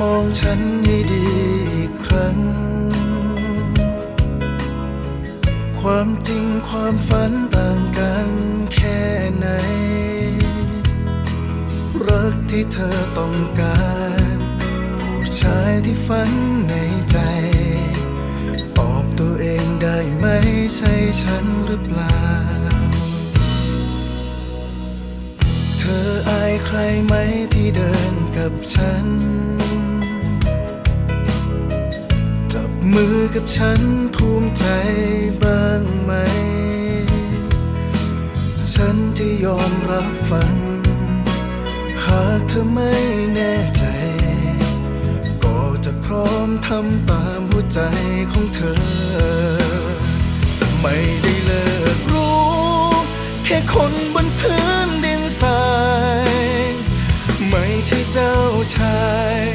มองฉันให้ดีอีกครั้ง ความจริงความฝันต่างกันแค่ไหน รักที่เธอต้องการ ผู้ชายที่ฝันในใจ ตอบตัวเองได้ไหมใช่ฉันหรือเปล่า เธออายใครไหมที่เดินกับฉัน มือกับฉันภูมิใจบ้างไหม ฉันจะยอมรับฟัง หากเธอไม่แน่ใจ ก็จะพร้อมทำตามหัวใจของเธอ ไม่ได้เลิกรู้ แค่คนบนพื้นดินทราย ไม่ใช่เจ้าชาย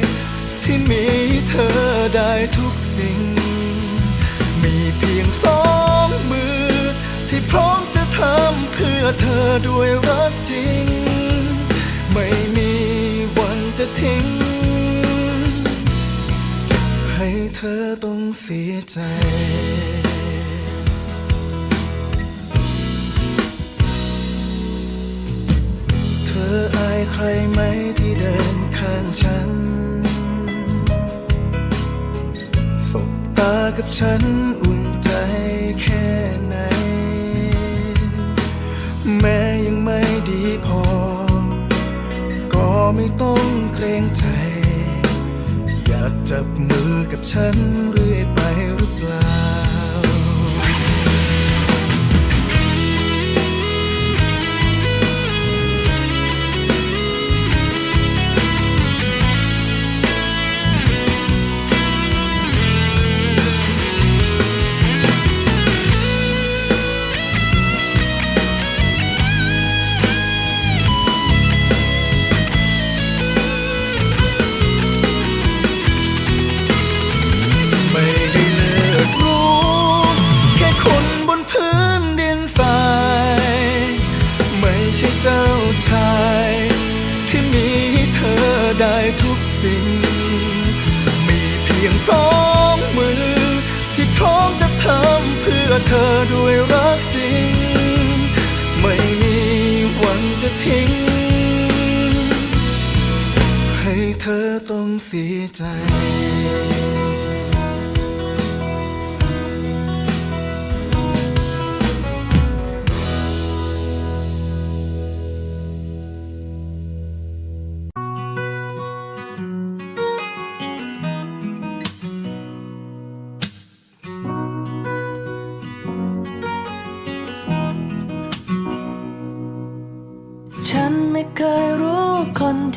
เพื่อเธอด้วยรักจริง ไม่มีวันจะทิ้ง ให้เธอต้องเสียใจเธออายใครไหมที่เดินข้างฉัน สบตากับฉัน ไม่ต้องเกรงใจ อยากจับมือกับฉันเรื่อยไปหรือเป เธอด้วยรักจริง ไม่มีวันจะทิ้ง ให้เธอต้องเสียใจ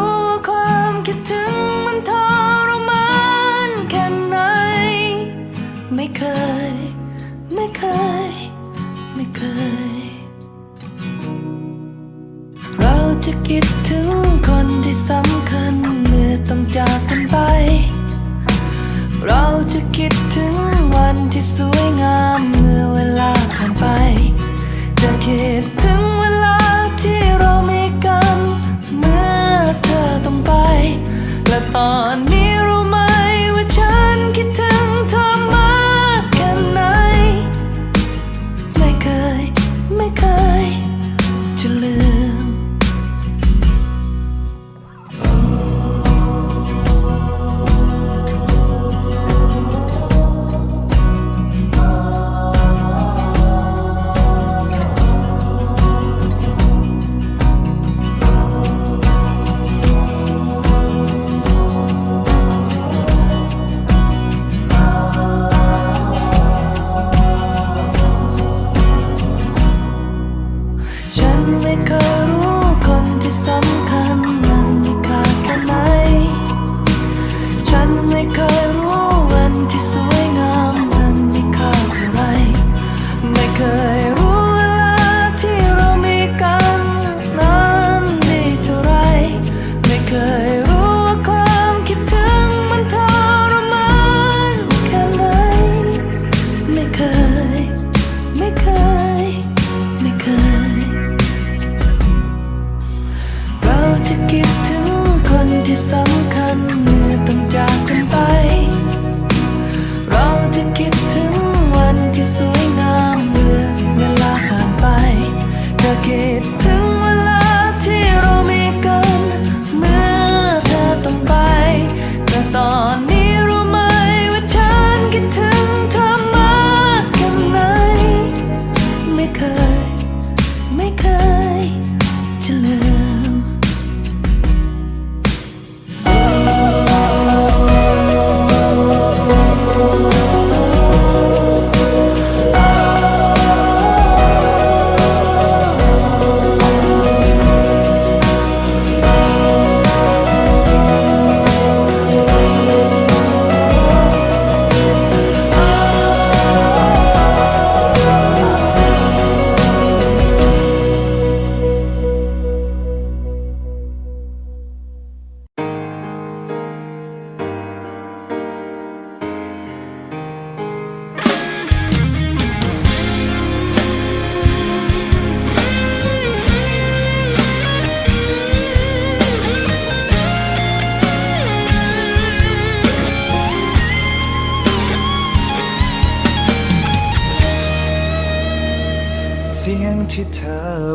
้ ถึงคนที่สำคัญเมื่อต้องจากกันไป เราจะคิดถึงวันที่สวยงามเมื่อเวลาผ่านไป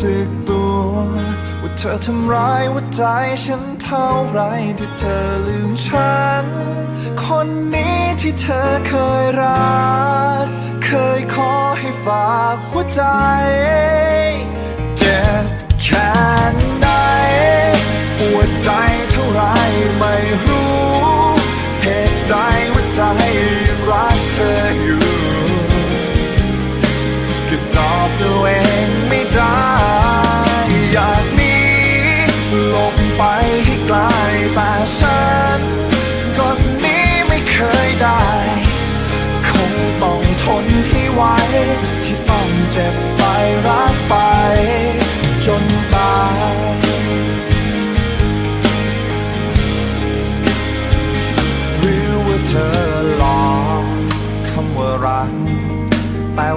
สึกตัว ว่าเธอทำร้ายหัวใจฉันเท่าไรที่เธอลืมฉัน คนนี้ที่เธอเคยรัก เคยขอให้ฝากหัวใจ เจ็บแค่ไหนปวดใจเท่าไรไม่รู้ เหตุใดหัวใจยังรักเธออยู่ายอยากหนีหลบไปให้ไกลแต่ฉันก็หนี้ไม่เคยได้ คงต้องทนให้ไหวที่ต้องเจ็บไปรักไป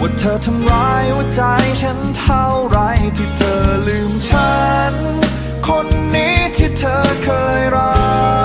ว่าเธอทำร้ายหัวใจฉันเท่าไรที่เธอลืมฉัน คนนี้ที่เธอเคยรัก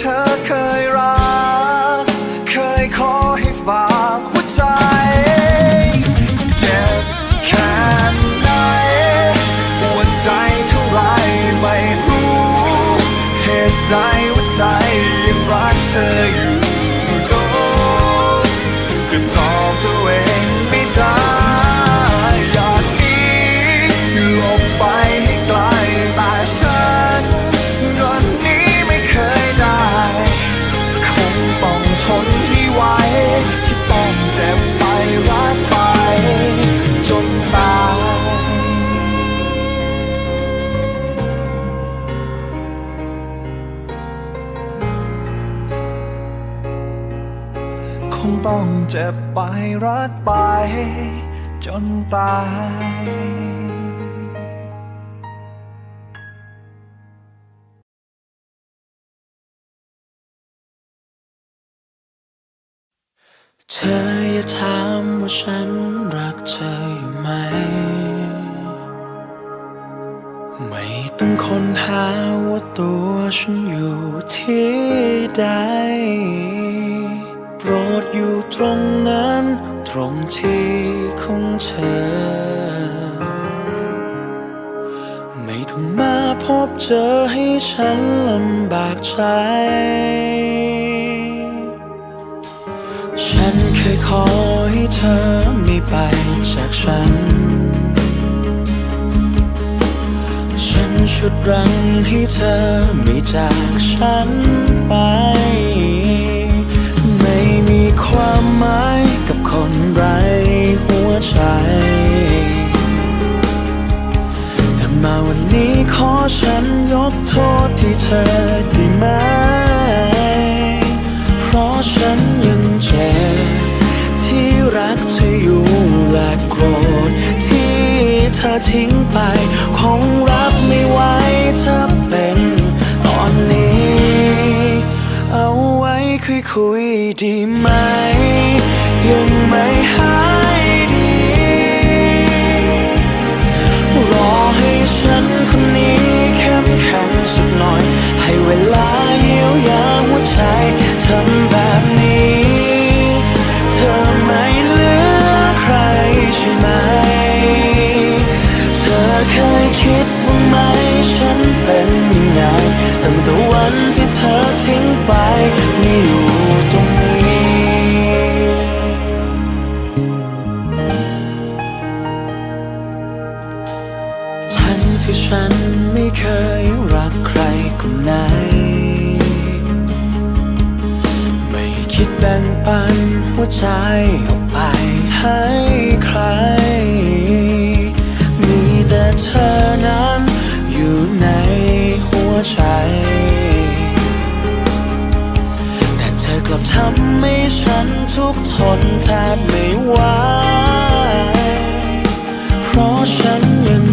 เธอเคยรัก จ็บไปรักไปจนตายเธออย่าถามว่าฉันรักเธออยู่ไหม ไม่ต้องค้นหาว่าตัวฉันอยู่ที่ใด โปรดอยู่ตรงนั้น ตรงที่ของเธอ ไม่ต้องมาพบเจอให้ฉันลำบากใจ ฉันเคยขอให้เธอไม่ไปจากฉัน ฉันชุดรังให้เธอไม่จากฉันไป ความหมายกับคนไร้หัวใจทฉันยกโทษให้เธอได้ไหม เพราะฉันยังเจ็บที่รักเธออยู่และโกรธที่เธอทิ้งไป คงรับไม่ไหวถ้าเป็นตอนนี้ เอาไว้คุยคุยดีไหม ที่ฉันไม่เคยรักใครคนไหน ไม่คิดแบ่งปันหัวใจออกไปให้ใคร มีแต่เธอนั้นอยู่ในหัวใจ แต่เธอกลับทำให้ฉันทุกทนแทบไม่ไหวเพราะฉันยัง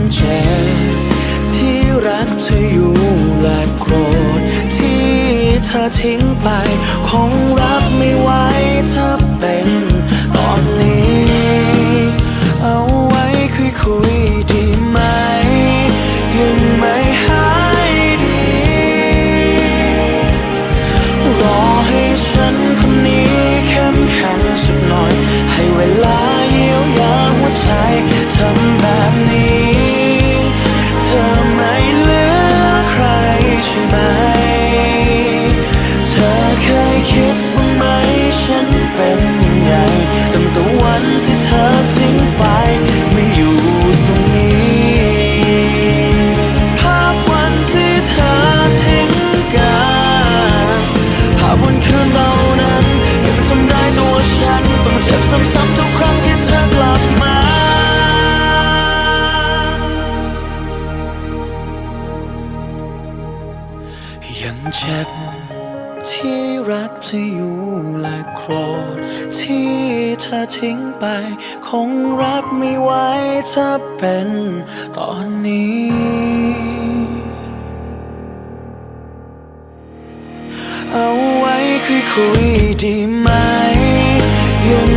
ที่อยู่และโกรธที่เธอทิ้งไป คงรับไม่ไหวถ้าเป็นตอนนี้ เอาไว้คุยคุยดีไหมยัง